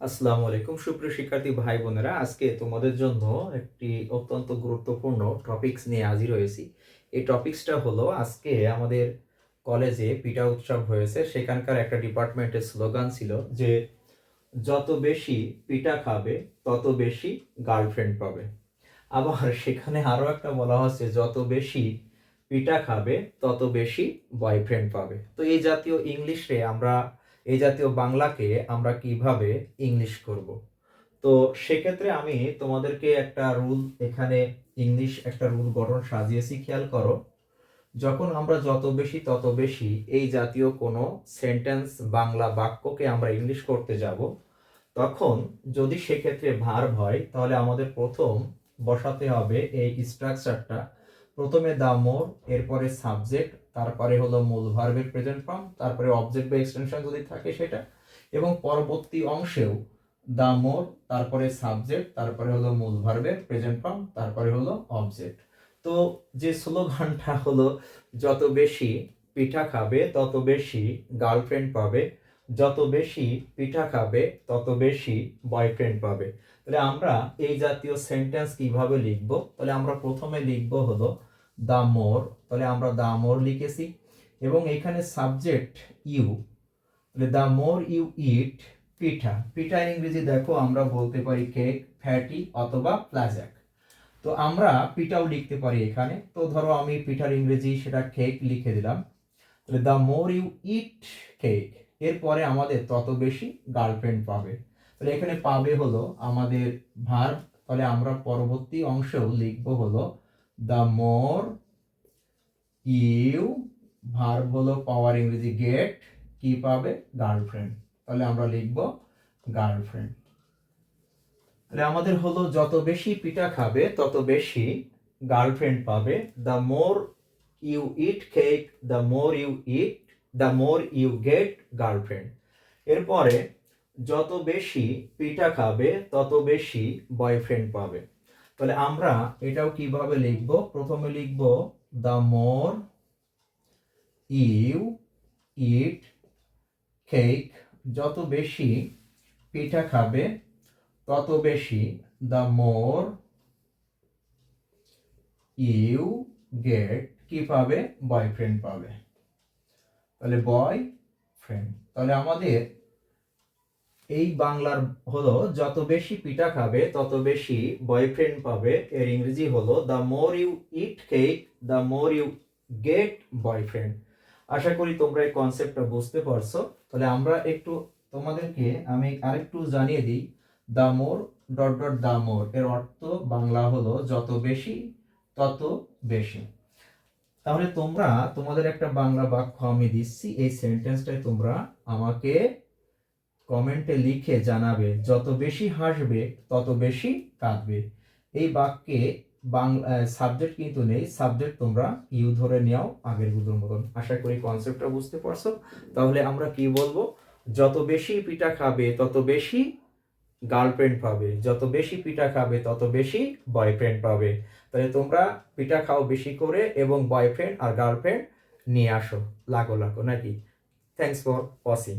আসসালামু আলাইকুম, সুপ্রিয় শিক্ষার্থী ভাই বোনেরা। আজকে তোমাদের জন্য একটি অত্যন্ত গুরুত্বপূর্ণ টপিকস নিয়ে হাজির হয়েছি। এই টপিকসটা হলো, আজকে আমাদের কলেজে পিটা উৎসব হয়েছে। সেখানকার একটা ডিপার্টমেন্টের স্লোগান ছিল যে, যত বেশি পিঠা খাবে, তত বেশি গার্লফ্রেন্ড পাবে। আবার সেখানে আরও একটা বলা হচ্ছে, যত বেশি পিঠা খাবে, তত বেশি বয়ফ্রেন্ড পাবে। তো এই জাতীয় ইংলিশে আমরা এই জাতীয় বাংলাকে আমরা কীভাবে ইংলিশ করব? তো সেক্ষেত্রে আমি তোমাদেরকে একটা রুল এখানে ইংলিশ একটা রুল গঠন সাজিয়েছি, খেয়াল করো। যখন আমরা যত বেশি তত বেশি এই জাতীয় কোনো সেন্টেন্স বাংলা বাক্যকে আমরা ইংলিশ করতে যাব, তখন যদি সেক্ষেত্রে ভার্ব হয়, তাহলে আমাদের প্রথম বসাতে হবে এই স্ট্রাকচারটা। প্রথমে দা এরপরে সাবজেক্ট তারপরে হলো মূল ভার্বের প্রেজেন্ট ফর্ম তারপরে অবজেক্ট বা এক্সটেনশন যদি থাকে সেটা, এবং পরবর্তী অংশেও দা মোর তারপরে সাবজেক্ট তারপরে হলো মূল ভার্বের প্রেজেন্ট ফর্ম তারপরে হলো অবজেক্ট তো যে স্লোগানটা হলো, যত বেশি পিঠা খাবে, তত বেশি গার্লফ্রেন্ড পাবে, যত বেশি পিঠা খাবে, তত বেশি বয়ফ্রেন্ড পাবে। তাহলে আমরা এই জাতীয় সেন্টেন্স কীভাবে লিখব? তাহলে আমরা প্রথমে লিখব হলো দা মোর তাহলে আমরা দা মোর লিখেছি। এবং এখানে সাবজেক্ট ইউ তাহলে দা মোর ইউ ইট পিঠা পিঠা ইংরেজি দেখো, আমরা বলতে পারি কেক ফ্যাটি অথবা প্লাজাক। তো আমরা পিঠাও লিখতে পারি এখানে। তো ধরো আমি পিঠার ইংরেজি সেটা কেক লিখে দিলাম। তাহলে the more you eat cake এরপরে আমাদের তত বেশি গার্লফ্রেন্ড পাবে। তাহলে এখানে পাবে হলো আমাদের ভার তাহলে আমরা পরবর্তী অংশেও লিখব হলো দ্য মোর ইউ ভার্ব হলো পাওয়ার ইংরেজি গেট কি পাবে? গার্লফ্রেন্ড তাহলে আমরা লিখব গার্লফ্রেন্ড তাহলে আমাদের হলো, যত বেশি পিঠা খাবে, তত বেশি গার্লফ্রেন্ড পাবে। The more you eat cake the more you eat the more you get girlfriend এরপরে, যত বেশি পিঠা খাবে, তত বেশি বয়ফ্রেন্ড পাবে। তাহলে আমরা এটাও কীভাবে লিখব? প্রথমে লিখব the more you eat cake যত বেশি পিঠা খাবে, তত বেশি দ্য মোর ইউ গেট কি পাবে? বয়ফ্রেন্ড পাবে। তাহলে বয় ফ্রেন্ড তাহলে আমাদের এই বাংলার হলো, যত বেশি পিঠা খাবে, তত বেশি বয়ফ্রেন্ড পাবে। এর ইংরেজি হলো the more you eat cake the more you get boyfriend আশা করি তোমরা এই কনসেপ্টটা বুঝতে পারছ। তাহলে আমরা একটু তোমাদেরকে আমি আরেকটু জানিয়ে দিই the more dot dot the more এর অর্থ বাংলা হলো, যত বেশি, তত বেশি। তাহলে তোমরা, তোমাদের একটা বাংলা বাক্য আমি দিচ্ছি, এই সেন্টেন্সটাই তোমরা আমাকে কমেন্টে লিখে জানাবে, যত বেশি হাসবে, তত বেশি কাঁদবে। এই বাক্যে বাংলা সাবজেক্ট কিন্তু নেই। সাবজেক্ট তোমরা ইউ ধরে নেও আগেরগুলোর মতন। আশা করি কনসেপ্টটা বুঝতে পারছ। তাহলে আমরা কি বলব? যত বেশি পিঠা খাবে, তত বেশি গার্লফ্রেন্ড পাবে। যত বেশি পিঠা খাবে, তত বেশি বয়ফ্রেন্ড পাবে। তাহলে তোমরা পিঠা খাও বেশি করে এবং বয়ফ্রেন্ড আর গার্লফ্রেন্ড নিয়ে আসো। লাগো লাগো নাকি? Thanks for watching